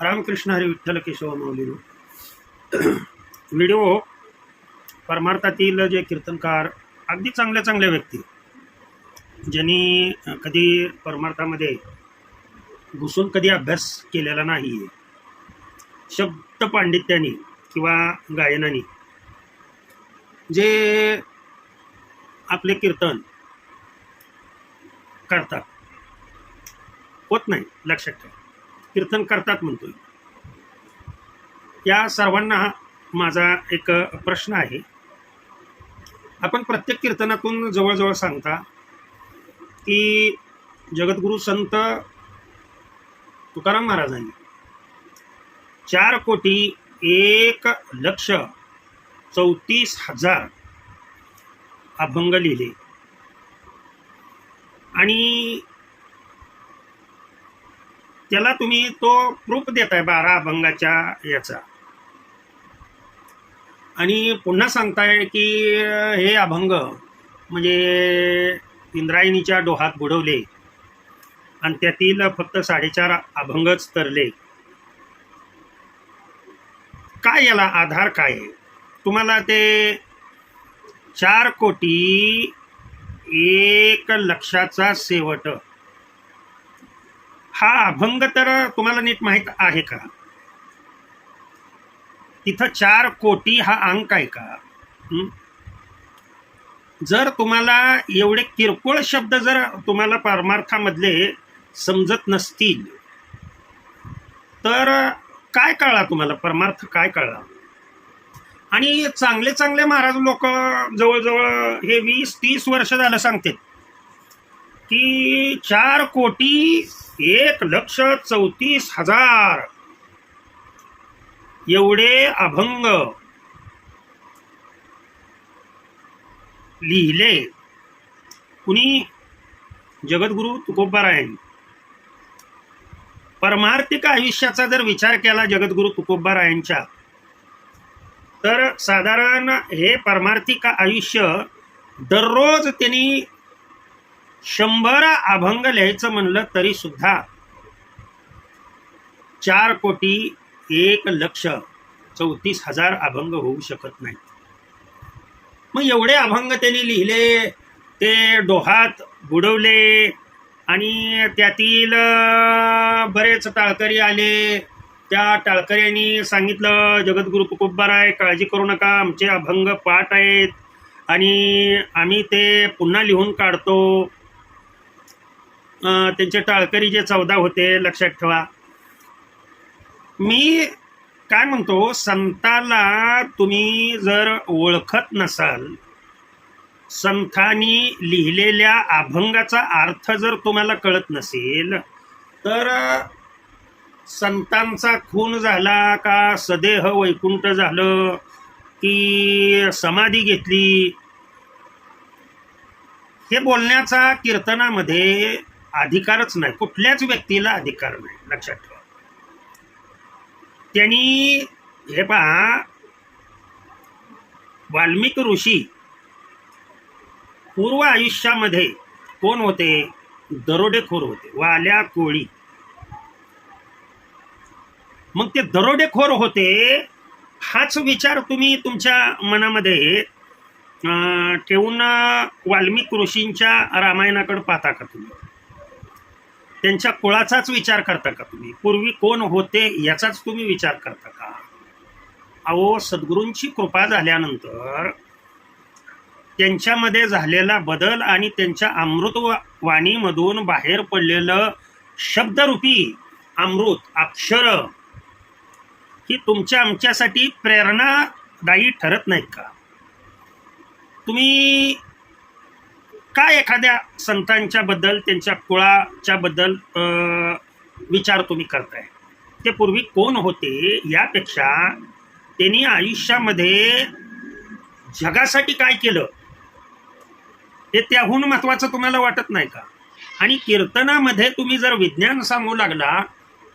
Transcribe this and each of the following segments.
Ramakrishna Hari Vitthal Keshav Mauli video परमार्थातील जे कीर्तनकार अगदी चांगल्या चांगल्या व्यक्ती. ज्यांनी कधी परमार्थामध्ये घुसून कधी अभ्यास केलेला नाही. आहे शब्द पांडित्याने किंवा गायनाने. जे आपले कीर्तन करतात. होत नाही लक्षात ठेवा. कीर्तन करतात म्हणतो या सर्वांना माझा एक प्रश्न आहे. आपण प्रत्येक कीर्तनातून जवळजवळ सांगता की जगद्गुरू संत तुकाराम महाराजांनी चार कोटी एक लक्ष चौतीस हजार अभंग लिहिले. आणि त्याला तुम्ही तो प्रूफ देताय बारा अभंगाच्या याचा. आणि पुन्हा सांगताय की हे अभंग म्हणजे इंद्रायणीच्या डोहात बुडवले आणि त्यातील फक्त साडेचार अभंगच तरले. काय याला आधार काय? आहे तुम्हाला ते चार कोटी एक लक्षाचा शेवट. हा अभंग तर तुम्हाला नीट माहीत आहे का? तिथं चार कोटी हा अंक आहे का? जर तुम्हाला एवढे किरकोळ शब्द जर तुम्हाला परमार्थामधले समजत नसतील तर काय कळला तुम्हाला? परमार्थ काय कळला? आणि चांगले चांगले महाराज लोक जवळजवळ हे वीस तीस वर्ष झालं सांगतात. की चार कोटी एक लक्ष चौतीस हजार. एवढे अभंग लिहिले. कुणी? जगद्गुरु तुकोबारायांनी. परमार्थिक आयुष्याचा जर विचार केला जगद्गुरु तुकोबारायांच्या तर साधारण हे परमार्थिक आयुष्य दररोज त्यांनी शंभर अभंग लिहायचं म्हणलं तरी सुद्धा चार कोटी एक लक्ष चौतीस हजार अभंग होऊ शकत नाही. मग एवढे अभंग त्यांनी लिहिले ते डोहात बुडवले आणि त्यातील बरेच टाळकरी आले. त्या टाळकऱ्यांनी सांगितलं जगद्गुरु तुकोबाराय काळजी करू नका आमचे अभंग पाठ आहेत आणि आम्ही ते पुन्हा लिहून काढतो. त्यांचे टाळकरी जे चौदा होते लक्षात ठेवा. मी काय म्हणतो संताला तुम्ही जर ओळखत नसाल संतांनी लिहिलेल्या अभंगाचा अर्थ जर तुम्हाला कळत नसेल तर संतांचा खून झाला का सदेह वैकुंठ झालं की समाधी घेतली? हे बोलण्याचा कीर्तनामध्ये अधिकारच नाही. कुठल्याच व्यक्तीला अधिकार नाही. लक्षात ठेवा. त्यांनी हे पहा वाल्मिक ऋषी पूर्व आयुष्यामध्ये कोण होते? दरोडेखोर होते. वाल्या कोळी. मग ते दरोडेखोर होते हाच विचार तुम्ही तुमच्या मनामध्ये अं, ठेवून वाल्मिक ऋषींच्या रामायणाकडे पाहता का तुम्ही? त्यांच्या कुळाचाच विचार करता का तुम्ही? पूर्वी कोण होते याचाच तुम्ही विचार करता का? अहो सद्गुरूंची कृपा झाल्यानंतर त्यांच्यामध्ये झालेला बदल आणि त्यांच्या अमृत वाणीमधून बाहेर पडलेलं शब्दरूपी अमृत अक्षर ही तुमच्या आमच्यासाठी प्रेरणादायी ठरत नाहीत का? तुम्ही काय एखाद्या संतांच्या बद्दल त्यांच्या कुळाच्या बद्दल विचार तुम्ही करताय? ते पूर्वी कोण होते यापेक्षा त्यांनी आयुष्यामध्ये जगासाठी काय केलं? हे त्याहून महत्वाचं तुम्हाला वाटत नाही का? आणि कीर्तनामध्ये तुम्ही जर विज्ञान सांगू लागला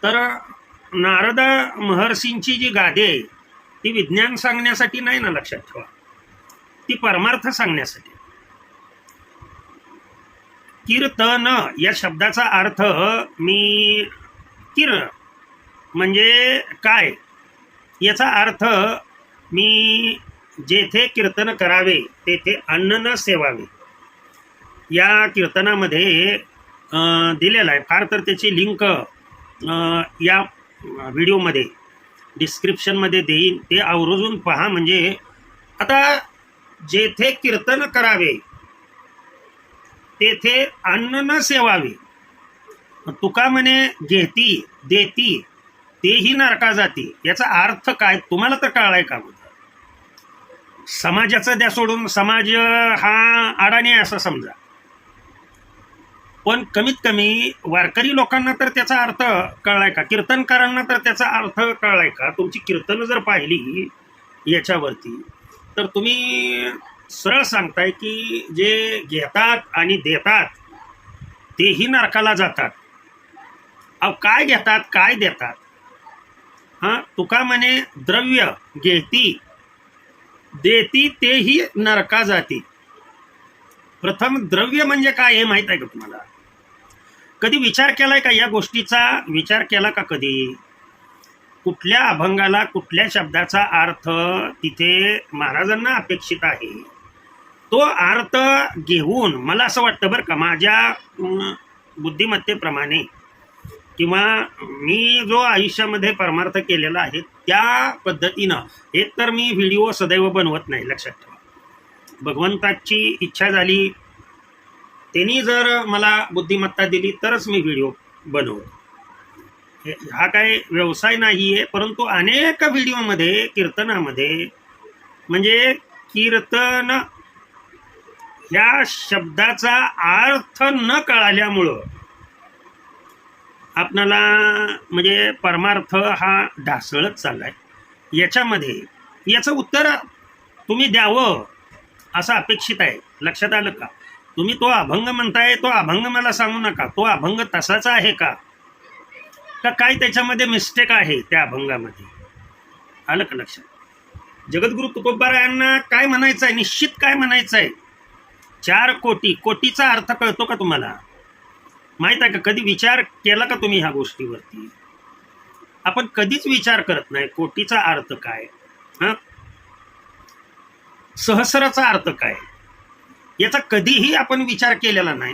तर नारद महर्षींची जी गादी आहे ती विज्ञान सांगण्यासाठी नाही ना लक्षात ठेवा. ती परमार्थ सांगण्यासाठी. कीर्तन या शब्दाचा अर्थ मी किर म्हणजे काय? याचा अर्थ मी जेथे कीर्तन करावे तेथे अन्न न सेवावे. या कीर्तनामध्ये दिलेलं आहे. फार तर त्याची लिंक या व्हिडिओमध्ये डिस्क्रिप्शनमध्ये देईन. ते आवर्जून पहा. म्हणजे आता जेथे कीर्तन करावे तेथे अन्न न सेवावे तुका म्हणे घेती देती तेही नरका जाती. याचा अर्थ काय? तुम्हाला तर कळलाय का बघा समाजाचं द्या सोडून समाज हा अडाणी आहे असं समजा. पण कमीत कमी वारकरी लोकांना तर त्याचा अर्थ कळलाय का? कीर्तनकारांना तर त्याचा अर्थ कळलाय का? तुमची कीर्तन जर पाहिली याच्यावरती तर तुम्ही सरळ सांगताय की जे घेतात आणि देतात तेही नरकाला जातात. अहो काय घेतात काय देतात? हां तुका म्हणे द्रव्य घेती देती तेही नरका जाती. प्रथम द्रव्य म्हणजे काय हे माहीत आहे का तुम्हाला? कधी विचार केलाय का या गोष्टीचा? विचार केला का कधी? कुठल्या अभंगाला कुठल्या शब्दाचा अर्थ तिथे महाराजांना अपेक्षित आहे? तो अर्थ घेऊन मला असं वाटतं बरं का माझ्या बुद्धिमत्तेप्रमाणे किंवा मी जो आयुष्यामध्ये परमार्थ केलेला आहे त्या पद्धतीनं हे तर मी व्हिडिओ सदैव बनवत नाही लक्षात ठेवा. भगवंताची इच्छा झाली त्यांनी जर मला बुद्धिमत्ता दिली तरच मी व्हिडिओ बनवतो. हे- हा काय व्यवसाय नाही आहे परंतु अनेक व्हिडिओमध्ये कीर्तनामध्ये म्हणजे कीर्तन या शब्दाचा अर्थ न कळाल्यामुळं आपणाला म्हणजे परमार्थ हा ढासळत चाललाय. याच्यामध्ये याचं उत्तर तुम्ही द्यावं असं अपेक्षित आहे. लक्षात आलं का? तुम्ही तो अभंग म्हणताय तो अभंग मला सांगू नका. तो अभंग तसाचा आहे का? का काय त्याच्यामध्ये मिस्टेक आहे त्या अभंगामध्ये? आलं का लक्षात? जगद्गुरु तुकोबारायांना काय म्हणायचं आहे निश्चित काय म्हणायचं आहे चार कोटी कोटीचा अर्थ कळतो का तुम्हाला? माहीत आहे का कधी विचार केला का तुम्ही ह्या गोष्टीवरती? आपण कधीच विचार करत नाही कोटीचा अर्थ काय? हां? सहस्राचा अर्थ काय? याचा कधीही आपण विचार केलेला नाही.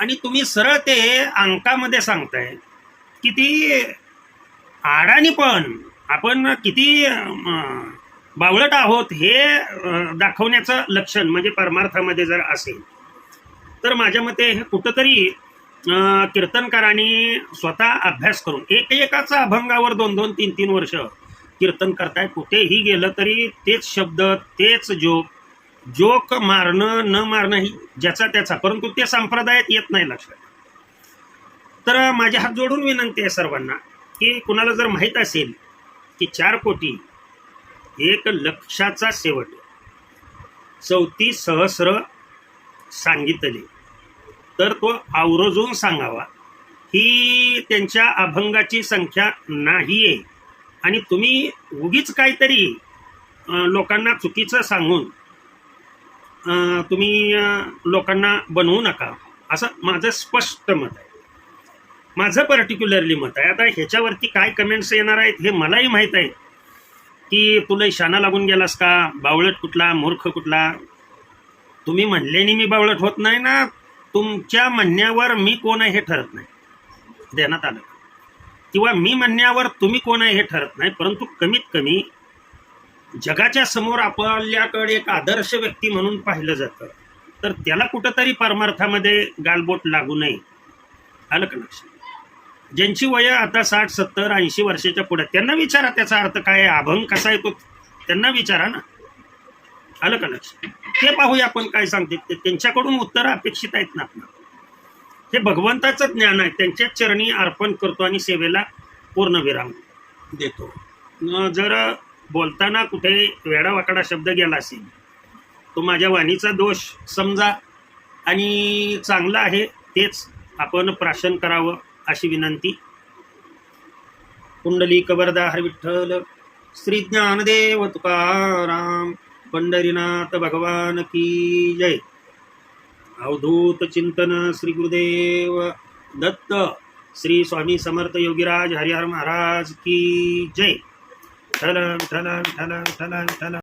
आणि तुम्ही सरळ ते अंकामध्ये सांगताय किती आडाणी पण आपण किती बावळट आहोत हे दाखवण्याचं लक्षण म्हणजे परमार्थामध्ये जर असेल तर माझ्या मते हे कुठंतरी कीर्तनकारांनी स्वतः अभ्यास करून एक एकाचा अभंगावर दोन दोन तीन तीन वर्ष कीर्तन करताय कुठेही गेलं तरी तेच शब्द तेच जोक जोक मारणं न मारणं ही ज्याचा त्याचा परंतु ते संप्रदायात येत नाही लक्षात. तर माझे हात जोडून विनंती आहे सर्वांना की कुणाला जर माहीत असेल की चार कोटी एक लक्षाचा शेवट. चौथी सहस्र सांगितले. तर तो आवरोजून सांगावा. ही त्यांच्या अभंगाची संख्या नाही आहे आणि तुम्ही उगीच काहीतरी लोकांना चुकीचं सांगून तुम्ही लोकांना बनवू नका. असं माझं स्पष्ट मत आहे. माझं पर्टिक्युलरली मत आहे. आता ह्याच्यावरती काय कमेंट्स येणार आहेत हे मलाही माहीत आहे. की तुला शाना लागून गेलास का? बावळट कुठला? मूर्ख कुठला? तुम्ही म्हणल्याने मी बावळट होत नाही ना. तुमच्या म्हणण्यावर मी कोण आहे हे ठरत नाही. देण्यात आलं. किंवा मी म्हणण्यावर तुम्ही कोण आहे हे ठरत नाही. परंतु कमीत कमी जगाच्या समोर आपल्याकडे एक आदर्श व्यक्ती म्हणून पाहिलं जातं. तर त्याला कुठंतरी परमार्थामध्ये गालबोट लागू नये. आलं का लक्षात? ज्यांची वय आता साठ सत्तर ऐंशी वर्षाच्या पुढे त्यांना विचारा त्याचा अर्थ काय आहे? अभंग कसा येतो? त्यांना विचारा ना. आलं का लक्ष? ते पाहूया आपण काय सांगते ते त्यांच्याकडून उत्तरं अपेक्षित आहेत ना आपलं हे भगवंताचं ज्ञान आहे. त्यांच्या चरणी अर्पण करतो आणि सेवेला पूर्णविराम देतो. जर बोलताना कुठे वेडावाकडा शब्द गेला असेल तो माझ्या वाणीचा दोष समजा आणि चांगला आहे तेच आपण प्राशन करावं. अशी विनंती. कुंडली कबरदा हर विठ्ठल श्री ज्ञानदेव तुकाराम पंढरीनाथ भगवान की जय. अवधूत चिंतन श्री गुरुदेव दत्त श्री स्वामी समर्थ योगीराज हरिहर महाराज की जय. ठलन ठलन ठलन ठलन ठलन